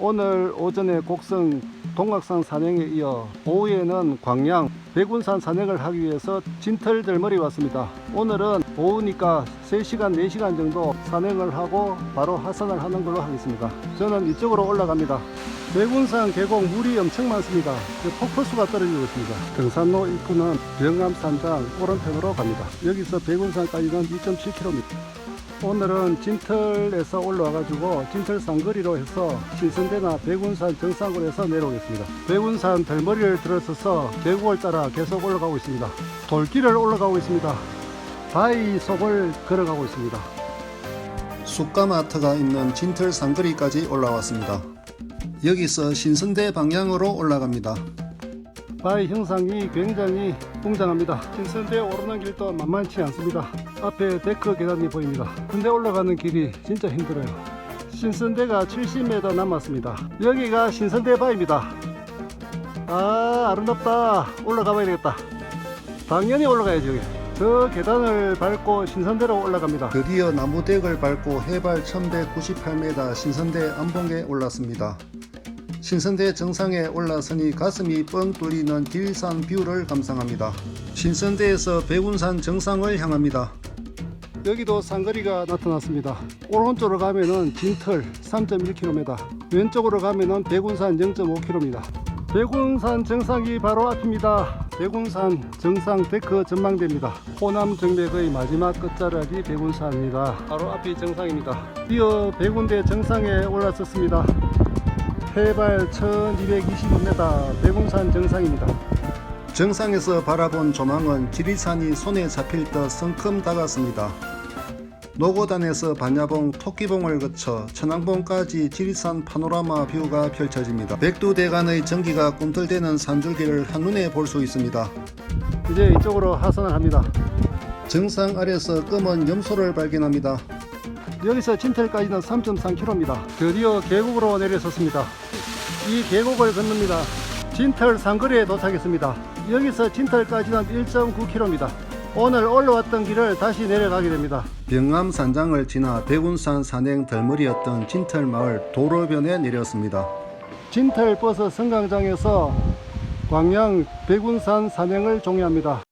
오늘 오전에 곡성 동각산 산행에 이어 오후에는 광양 백운산 산행을 하기 위해서 진털 들머리 왔습니다. 오늘은 오후니까 3시간, 4시간 정도 산행을 하고 바로 하산을 하는 걸로 하겠습니다. 저는 이쪽으로 올라갑니다. 백운산 계곡 물이 엄청 많습니다. 그 폭포수가 떨어지고 있습니다. 등산로 입구는 영암산장 오른편으로 갑니다. 여기서 백운산까지는 2.7km. 오늘은 진털에서 올라와가지고 진털 상거리로 해서 신선대나 백운산 정상으로 해서 내려오겠습니다. 백운산 덜머리를 들어서서 계곡을 따라 계속 올라가고 있습니다. 돌길을 올라가고 있습니다. 바위 속을 걸어가고 있습니다. 쑥가마트가 있는 진털 상거리까지 올라왔습니다. 여기서 신선대 방향으로 올라갑니다. 바위 형상이 굉장히 웅장합니다. 신선대 오르는 길도 만만치 않습니다. 앞에 데크 계단이 보입니다. 근데 올라가는 길이 진짜 힘들어요. 신선대가 70m 남았습니다. 여기가 신선대 바위입니다. 아 아름답다. 올라가 봐야 되겠다. 당연히 올라가야지 여기. 저 계단을 밟고 신선대로 올라갑니다. 드디어 나무댁을 밟고 해발 1198m 신선대 안봉에 올랐습니다. 신선대 정상에 올라서니 가슴이 뻥 뚫리는 길산 뷰를 감상합니다. 신선대에서 백운산 정상을 향합니다. 여기도 산거리가 나타났습니다. 오른쪽으로 가면은 진털 3.1km, 왼쪽으로 가면은 백운산 0.5km입니다. 백운산 정상이 바로 앞입니다. 백운산 정상 데크 전망대입니다. 호남 정맥의 마지막 끝자락이 백운산입니다. 바로 앞이 정상입니다. 이어 백운대 정상에 올라섰습니다. 해발 1222m 백운산 정상입니다. 정상에서 바라본 조망은 지리산이 손에 잡힐 듯 성큼 다가섭니다. 노고단에서 반야봉, 토끼봉을 거쳐 천왕봉까지 지리산 파노라마 뷰가 펼쳐집니다. 백두대간의 전기가 꿈틀대는 산줄기를 한눈에 볼 수 있습니다. 이제 이쪽으로 하산을 합니다. 정상 아래서 검은 염소를 발견합니다. 여기서 진털까지는 3.3km입니다. 드디어 계곡으로 내려섰습니다. 이 계곡을 건넙니다. 진털 상거리에 도착했습니다. 여기서 진털까지는 1.9km입니다. 오늘 올라왔던 길을 다시 내려가게 됩니다. 병암 산장을 지나 백운산 산행 덜머리였던 진털 마을 도로변에 내렸습니다. 진털 버스 승강장에서 광양 백운산 산행을 종료합니다.